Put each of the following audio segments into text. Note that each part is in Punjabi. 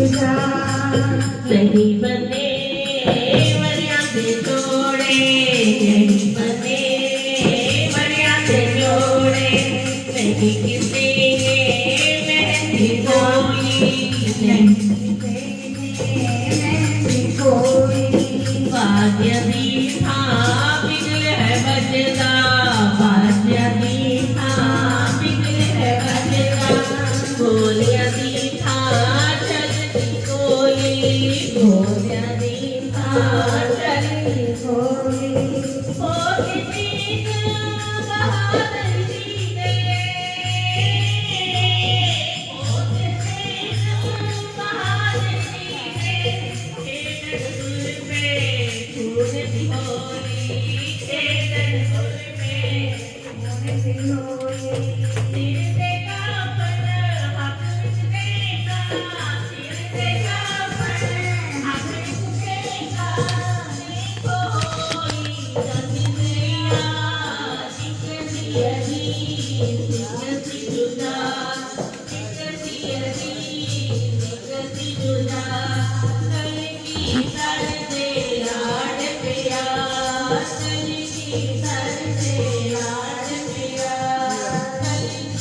就像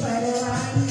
परवाना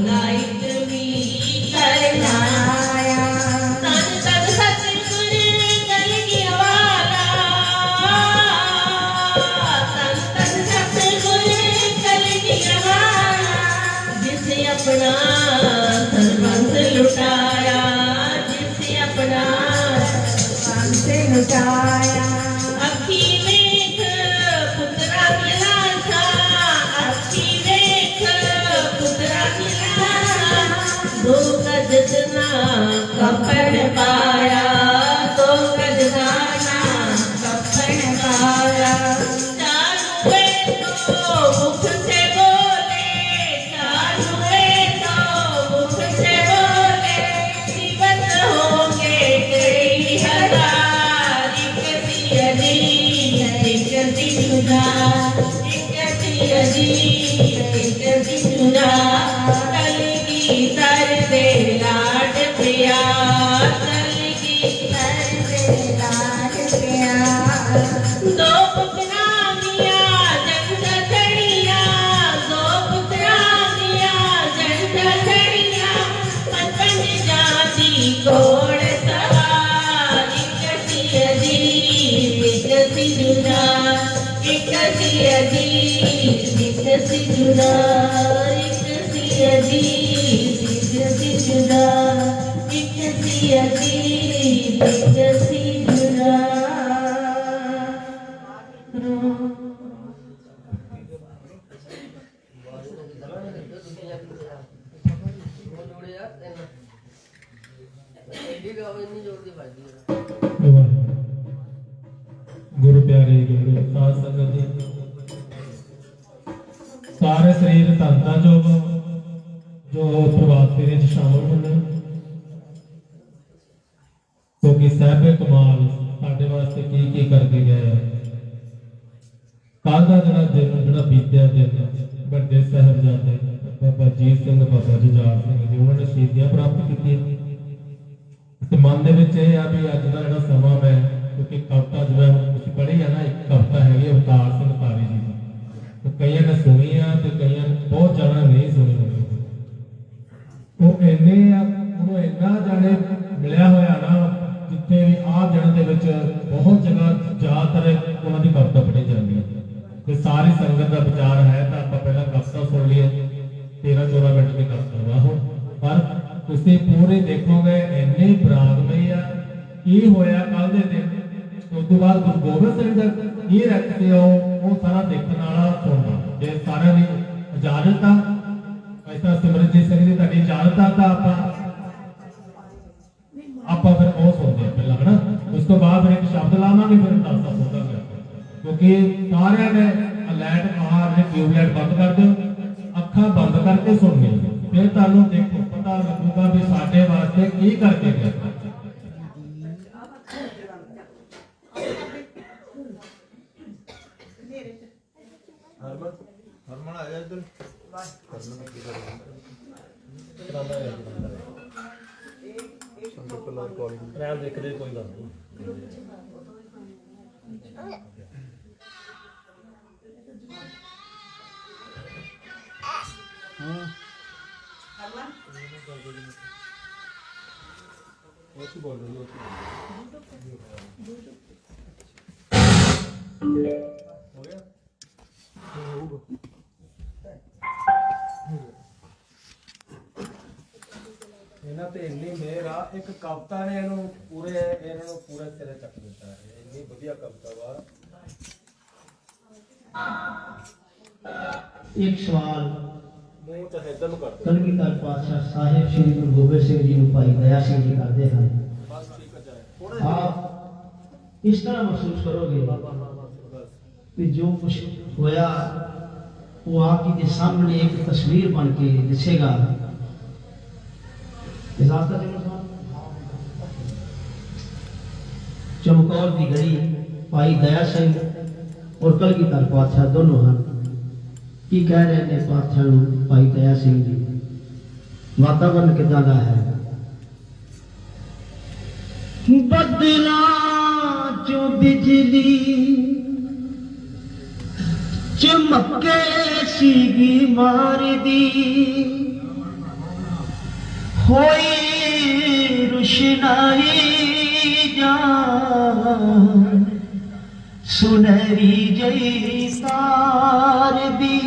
যায় ਕਲਗੀ ਤਰ ਦੇ ਲਾਡ ਪਿਆ ਦੋ ਪੁੱਤਰਾਂ ਦੀਆਂ ਜੰਦਾ ਚੜੀਆਂ ਦੋ ਗੁਰੂ ਪਿਆਰੇ ਗੁਰੂ ਸਾਧ ਸੰਗਤ ਜੀ ਸਾਰੇ ਸਰੀਰ ਧੰਦਾ ਜੋ ਜੋ ਪ੍ਰਭਾਤ ਫੇਰੇ ਚ ਸ਼ਾਮਲ ਹੋਣ ਸਾਹਿਬੇ ਕਮਾਲ, ਸਾਡੇ ਵਾਸਤੇ ਕੀ ਕੀ ਕਰਕੇ ਗਏ ਆ ਕੱਲ੍ਹ ਦਾ ਜਿਹੜਾ ਦਿਨ, ਜਿਹੜਾ ਬੀਤਿਆ ਦਿਨ, ਵੱਡੇ ਸਾਹਿਬਜ਼ਾਦੇ ਬਾਬਾ ਜੀਤ ਸਿੰਘ, ਬਾਬਾ ਜੁਝਾਰ ਸਿੰਘ ਜੀ, ਉਹਨਾਂ ਨੇ ਸ਼ਹੀਦੀਆਂ ਪ੍ਰਾਪਤ ਕੀਤੀਆਂ। ਤੇ ਮਨ ਦੇ ਵਿੱਚ ਇਹ ਆ ਵੀ ਅੱਜ ਦਾ ਜਿਹੜਾ ਸਮਾਂ ਹੈ, ਕਿਉਂਕਿ ਕਵਿਤਾ ਜਿਵੇਂ ਤੁਸੀਂ ਪੜ੍ਹੀ ਆ ਨਾ, ਇੱਕ ਕਵਿਤਾ ਹੈਗੀ ਅਵਤਾਰ ਸਿੰਘ ਤਾਰੀ ਜੀ ਦੀ। ਤੇ ਕਈਆਂ ਨੇ ਸੁਣੀ ਆ, ਤੇ ਕਈਆਂ ਨੇ ਬਹੁਤ ਜ਼ਿਆਦਾ ਨਹੀਂ ਸੁਣੀ। ਉਹ ਇੰਨੇ ਆ, ਉਹਨੂੰ ਇੰਨਾ ਜਾਣੇ ਮਿਲਿਆ ਹੋਇਆ ਨਾ ਜਿੱਥੇ ਵੀ ਆਹ ਜਣ ਦੇ ਵਿੱਚ ਬਹੁਤ ਜਗ੍ਹਾ ਜ਼ਿਆਦਾਤਰ ਉਹਨਾਂ ਦੀ ਕਵਿਤਾ ਪੜ੍ਹੀ ਜਾਂਦੀ ਹੈ। ਤੇ ਸਾਰੀ ਸੰਗਤ ਦਾ ਵਿਚਾਰ ਹੈ ਤਾਂ ਆਪਾਂ ਪਹਿਲਾਂ ਕਵਿਤਾ ਸੁਣ ਲਈਏ 13 14 ਮਿੰਟ ਦੀ ਕਵਿਤਾ ਵਾ ਉਹ ਪਰ ਤੁਸੀਂ ਪੂਰੇ ਦੇਖੋਗੇ, ਇੰਨੇ ਬਰਾਗਮਈ ਆ, ਕੀ ਹੋਇਆ ਕੱਲ ਦੇ ਦਿਨ, ਉਸ ਤੋਂ ਬਾਅਦ ਗੁਰੂ ਗੋਬਿੰਦ ਸਿੰਘ ਦਾ ਕੀ ਰੱਖਦੇ ਹੋ ਉਹ ਸਾਰਾ ਦੇਖਣ ਵਾਲਾ ਸੁਣਦਾ ਜੇ ਸਾਰਿਆਂ ਦੀ ਇਜਾਜ਼ਤ ਆ ਐਸਾ ਸਿਮਰਨਜੀਤ ਸਿੰਘ ਦੀ ਤੁਹਾਡੀ ਇਜਾਜ਼ਤ ਆ, ਤਾਂ ਆਪਾਂ ਆਪਾਂ ਤੋਂ ਬਾਅਦ ਇੱਕ ਸ਼ਬਦ ਲਾਵਾਂਗੇ ਫਿਰ ਦੱਸਦਾ ਸੁਣਾਂਗੇ ਕਿਉਂਕਿ ਸਾਰਿਆਂ ਨੇ ਲਾਈਟ ਬਾਹਰ ਨੇ ਟਿਊਬਲਾਈਟ ਬੰਦ ਕਰ ਦਿਓ ਅੱਖਾਂ ਬੰਦ ਕਰਕੇ ਸੁਣਨੀ ਫਿਰ ਤੁਹਾਨੂੰ ਦੇਖੋ ਪਤਾ ਲੱਗੂਗਾ ਵੀ ਸਾਡੇ ਵਾਸਤੇ ਕੀ ਕਰਕੇ ਗਿਆ ਹਰਮਨ ਹਰਮਨ ਆ ਜਾ ਇੱਧਰ। ਸੰਦੂਕ ਲਾ ਰਿਕਾਰਡਿੰਗ ਰਹਿਣ ਦੇਖਦੇ ਕੋਈ ਗੱਲ ਨਹੀਂ। ਹੋ ਗਿਆ। ਇਹਨਾਂ ਤੇ ਇੰਨੀ ਮਿਹਰ ਆ ਇੱਕ ਕਵਿਤਾ ਨੇ ਇਹਨੂੰ ਪੂਰੇ ਇਹਨਾਂ ਨੂੰ ਪੂਰੇ ਸਿਰੇ ਚੱਕ ਦਿੱਤਾ ਹੈ। ਇੰਨੀ ਵਧੀਆ ਕਵਿਤਾ ਵਾ। ਇੱਕ ਸਵਾਲ ਮੂੰਹ ਚਾਹੇ ਇਧਰ ਨੂੰ ਕਰ ਕਲਗੀਧਰ ਪਾਤਸ਼ਾਹ ਸਾਹਿਬ ਸ੍ਰੀ ਗੁਰੂ ਗੋਬਿੰਦ ਸਿੰਘ ਜੀ ਨੂੰ ਭਾਈ ਦਇਆ ਸਿੰਘ ਜੀ ਕਰਦੇ ਹਨ। ਬਸ ਠੀਕ ਹੈ ਚਾਹੇ ਥੋੜਾ ਆਪ ਇਸ ਤਰ੍ਹਾਂ ਮਹਿਸੂਸ ਕਰੋਗੇ ਕਿ ਜੋ ਕੁਝ ਹੋਇਆ ਉਹ ਆਪ ਜੀ ਦੇ ਸਾਹਮਣੇ ਇੱਕ ਤਸਵੀਰ ਬਣ ਕੇ ਦਿਸੇਗਾ। चमकौर की गली भाई दया सिंह और कल की तरफ़ पातशाह दोनों हैं। की कह रहे हैं पातशाह भाई दया सिंह जी। वातावरण कि है। बदला जो बिजली चमके सी मार दी। کوئی روش نہیں جا سنری جیسا ربی